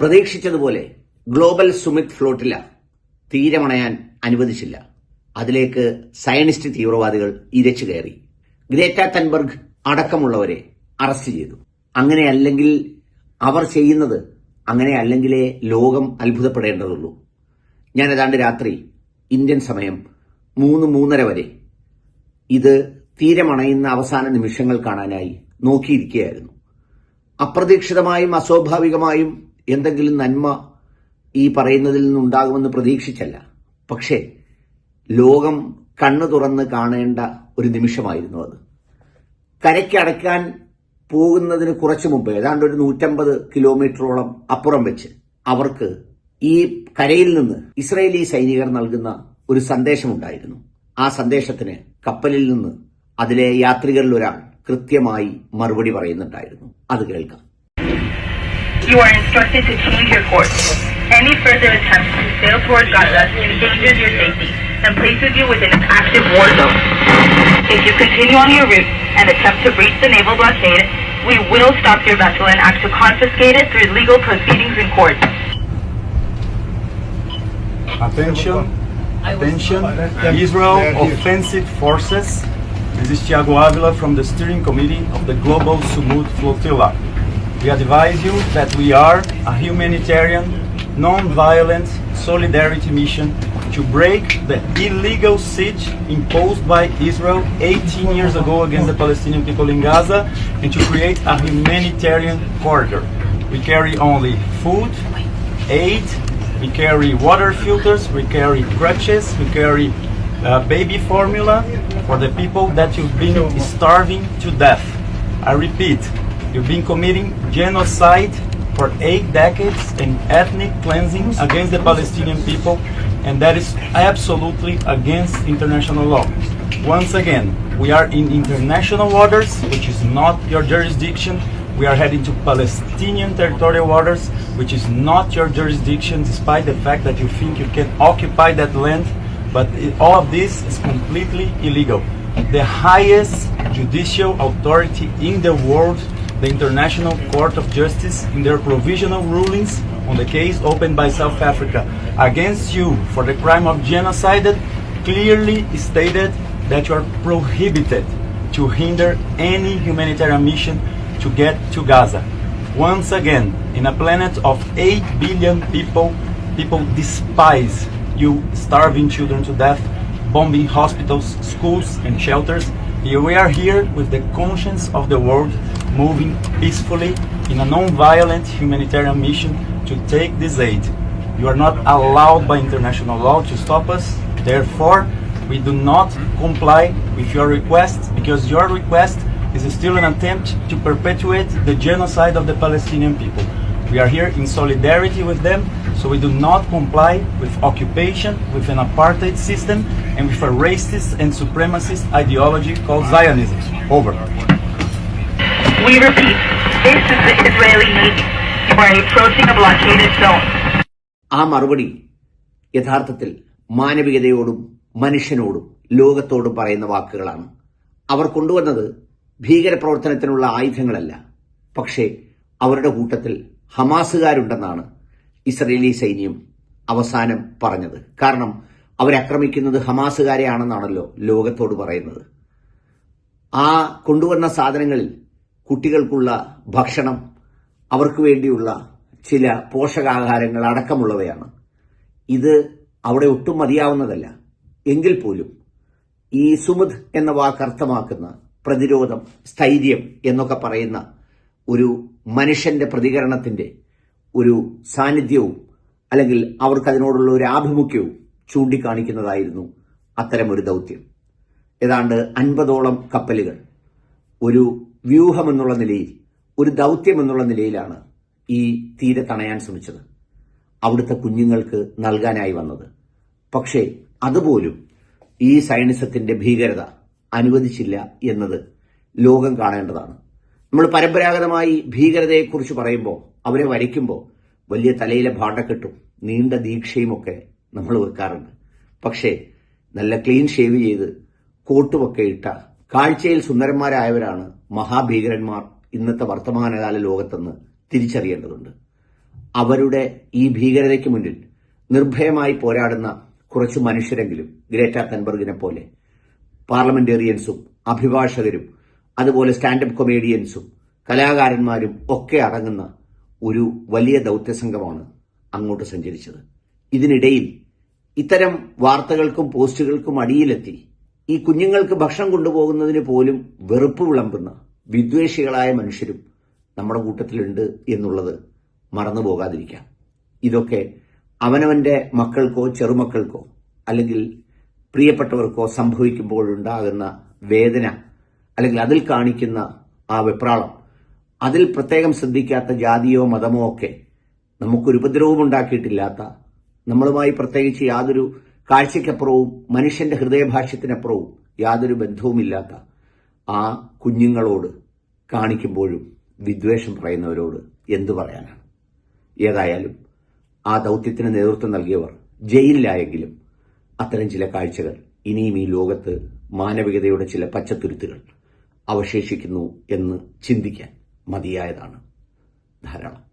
പ്രതീക്ഷിച്ചതുപോലെ global Sumit flotilla തീരമണയാൻ അനുവദിച്ചില്ല. അതിലേക്ക് സയനിസ്റ്റ് തീവ്രവാദികൾ ഇരച്ചു കയറി. ഗ്രേറ്റ തൻബർഗ് അടക്കമുള്ളവരെ അറസ്റ്റ് ചെയ്തു. അങ്ങനെയല്ലെങ്കിൽ അവർ ചെയ്യുന്നത് അങ്ങനെ അല്ലെങ്കിലേ ലോകം അത്ഭുതപ്പെടേണ്ടതുള്ളൂ. ഞാൻ ഏതാണ്ട് രാത്രി ഇന്ത്യൻ സമയം മൂന്ന് മൂന്നര വരെ ഇത് തീരമണയുന്ന അവസാന നിമിഷങ്ങൾ കാണാനായി നോക്കിയിരിക്കുകയായിരുന്നു. അപ്രതീക്ഷിതമായും അസ്വാഭാവികമായും എന്തെങ്കിലും നന്മ ഈ പറയുന്നതിൽ നിന്നുണ്ടാകുമെന്ന് പ്രതീക്ഷിച്ചല്ല. പക്ഷേ ലോകം കണ്ണു തുറന്ന് കാണേണ്ട ഒരു നിമിഷമായിരുന്നു അത്. കരയ്ക്കടക്കാൻ പോകുന്നതിന് കുറച്ചു മുമ്പ് ഏതാണ്ട് ഒരു നൂറ്റമ്പത് കിലോമീറ്ററോളം അപ്പുറം വെച്ച് അവർക്ക് ഈ കരയിൽ നിന്ന് ഇസ്രയേലി സൈനികർ നൽകുന്ന ഒരു സന്ദേശമുണ്ടായിരുന്നു. ആ സന്ദേശത്തിന് കപ്പലിൽ നിന്ന് അതിലെ യാത്രികരിൽ ഒരാൾ കൃത്യമായി മറുപടി പറയുന്നുണ്ടായിരുന്നു. അത് കേൾക്കാം. You are instructed to change your course. Any further attempts to sail toward Gaza endangers your safety and places you within an active war zone. If you continue on your route and attempt to breach the naval blockade, we will stop your vessel and act to confiscate it through legal proceedings in court. Attention, attention, Israel offensive forces. This is Thiago Avila from the steering committee of the Global Sumut Flotilla. We advise you that we are a humanitarian, non-violent solidarity mission to break the illegal siege imposed by Israel 18 years ago against the Palestinian people in Gaza and to create a humanitarian corridor. We carry only food, aid, we carry water filters, we carry crutches, we carry uh, baby formula for the people that you've been starving to death. I repeat, you've been committing genocide for eight decades and ethnic cleansing against the Palestinian people, and that is absolutely against international law. Once again, we are in international waters, which is not your jurisdiction. We are heading to Palestinian territorial waters, which is not your jurisdiction, despite the fact that you think you can occupy that land. But it, all of this is completely illegal. The highest judicial authority in the world, the International Court of Justice, in their provisional rulings on the case opened by South Africa against you for the crime of genocide, clearly stated that you are prohibited to hinder any humanitarian mission to get to Gaza. Once again, in a planet of 8 billion people, people despise you starving children to death, bombing hospitals, schools, and shelters. We are here with the conscience of the world moving peacefully in a non-violent humanitarian mission to take this aid. You are not allowed by international law to stop us. Therefore, we do not comply with your request because your request is still an attempt to perpetuate the genocide of the Palestinian people. We are here in solidarity with them, so we do not comply with occupation, with an apartheid system, and with a racist and supremacist ideology called Zionism. Over. We repeat, this is the Israeli Navy. You are approaching a blockaded zone. ആ മറുപടി യഥാർത്ഥത്തിൽ മാനവികതയോടും മനുഷ്യനോടും ലോകത്തോടും പറയുന്ന വാക്കുകളാണ് അവർ കൊണ്ടുവന്നത് ഭീകരപ്രവർത്തനത്തിനുള്ള ആയുധങ്ങളല്ല പക്ഷേ അവരുടെ കൂട്ടത്തിൽ ഹമാസുകാരുണ്ടെന്നാണ് Israeli സൈന്യം അവസാനം പറഞ്ഞത് കാരണം അവരാക്രമിക്കുന്നത് ഹമാസുകാരെയാണെന്നാണല്ലോ ലോകത്തോട് പറയുന്നത് ആ കൊണ്ടുവന്ന സാധനങ്ങളിൽ കുട്ടികൾക്കുള്ള ഭക്ഷണം അവർക്ക് വേണ്ടിയുള്ള ചില പോഷകാഹാരങ്ങൾ അടക്കമുള്ളവയാണ്. ഇത് അവിടെ ഒട്ടും മതിയാവുന്നതല്ല. എങ്കിൽ പോലും ഈ സുമുദ് എന്ന വാക്ക് അർത്ഥമാക്കുന്ന പ്രതിരോധം സ്ഥൈര്യം എന്നൊക്കെ പറയുന്ന ഒരു മനുഷ്യന്റെ പ്രതികരണത്തിന്റെ ഒരു സാന്നിധ്യവും അല്ലെങ്കിൽ അവർക്കതിനോടുള്ള ഒരു ആഭിമുഖ്യവും ചൂണ്ടിക്കാണിക്കുന്നതായിരുന്നു അത്തരമൊരു ദൗത്യം. ഏതാണ്ട് അൻപതോളം കപ്പലുകൾ ഒരു വ്യൂഹം എന്നുള്ള നിലയിൽ ഒരു ദൗത്യം എന്നുള്ള നിലയിലാണ് ഈ തീരെ തണയാൻ ശ്രമിച്ചത്. അവിടുത്തെ കുഞ്ഞുങ്ങൾക്ക് നൽകാനായി വന്നത്. പക്ഷേ അതുപോലും ഈ സൈനിസത്തിന്റെ ഭീകരത അനുവദിച്ചില്ല എന്നത് ലോകം കാണേണ്ടതാണ്. നമ്മൾ പരമ്പരാഗതമായി ഭീകരതയെക്കുറിച്ച് പറയുമ്പോൾ അവരെ വരയ്ക്കുമ്പോൾ വലിയ തലയിലെ ഭാണ്ടക്കെട്ടും നീണ്ട ദീക്ഷയുമൊക്കെ നമ്മൾ വെക്കാറുണ്ട്. പക്ഷേ നല്ല ക്ലീൻ ഷേവ് ചെയ്ത് കോട്ടുമൊക്കെ ഇട്ട കാഴ്ചയിൽ സുന്ദരന്മാരായവരാണ് മഹാഭീകരന്മാർ ഇന്നത്തെ വർത്തമാനകാല ലോകത്തെന്ന് തിരിച്ചറിയേണ്ടതുണ്ട്. അവരുടെ ഈ ഭീകരതയ്ക്ക് മുന്നിൽ നിർഭയമായി പോരാടുന്ന കുറച്ച് മനുഷ്യരെങ്കിലും ഗ്രേറ്റ തൻബർഗിനെ പോലെ പാർലമെന്റേറിയൻസും അഭിഭാഷകരും അതുപോലെ സ്റ്റാൻഡപ്പ് കൊമേഡിയൻസും കലാകാരന്മാരും ഒക്കെ അടങ്ങുന്ന ഒരു വലിയ ദൗത്യസംഘമാണ് അങ്ങോട്ട് സഞ്ചരിച്ചത്. ഇതിനിടയിൽ ഇത്തരം വാർത്തകൾക്കും പോസ്റ്റുകൾക്കും അടിയിലെത്തി ഈ കുഞ്ഞുങ്ങൾക്ക് ഭക്ഷണം കൊണ്ടുപോകുന്നതിന് പോലും വെറുപ്പ് വിളമ്പുന്ന വിദ്വേഷികളായ മനുഷ്യരും നമ്മുടെ കൂട്ടത്തിലുണ്ട് എന്നുള്ളത് മറന്നു പോകാതിരിക്കാം. ഇതൊക്കെ അവനവന്റെ മക്കൾക്കോ ചെറുമക്കൾക്കോ അല്ലെങ്കിൽ പ്രിയപ്പെട്ടവർക്കോ സംഭവിക്കുമ്പോഴുണ്ടാകുന്ന വേദന അല്ലെങ്കിൽ അതിൽ കാണിക്കുന്ന ആ വെപ്രാളം അതിൽ പ്രത്യേകം ശ്രദ്ധിക്കാത്ത ജാതിയോ മതമോ ഒക്കെ നമുക്കൊരു ഉപദ്രവവും ഉണ്ടാക്കിയിട്ടില്ലാത്ത നമ്മളുമായി പ്രത്യേകിച്ച് യാതൊരു കാഴ്ചയ്ക്കപ്പുറവും മനുഷ്യന്റെ ഹൃദയഭാഷ്യത്തിനപ്പുറവും യാതൊരു ബന്ധവുമില്ലാത്ത ആ കുഞ്ഞുങ്ങളോട് കാണിക്കുമ്പോഴും വിദ്വേഷം പറയുന്നവരോട് എന്തു പറയാനാണ്? ഏതായാലും ആ ദൗത്യത്തിന് നേതൃത്വം നൽകിയവർ ജയിലിലായെങ്കിലും അത്തരം ചില കാഴ്ചകൾ ഇനിയും ഈ ലോകത്ത് മാനവികതയുടെ ചില പച്ചത്തുരുത്തുകൾ അവശേഷിക്കുന്നു എന്ന് ചിന്തിക്കാൻ മതിയായതാണ് ധാരാളം.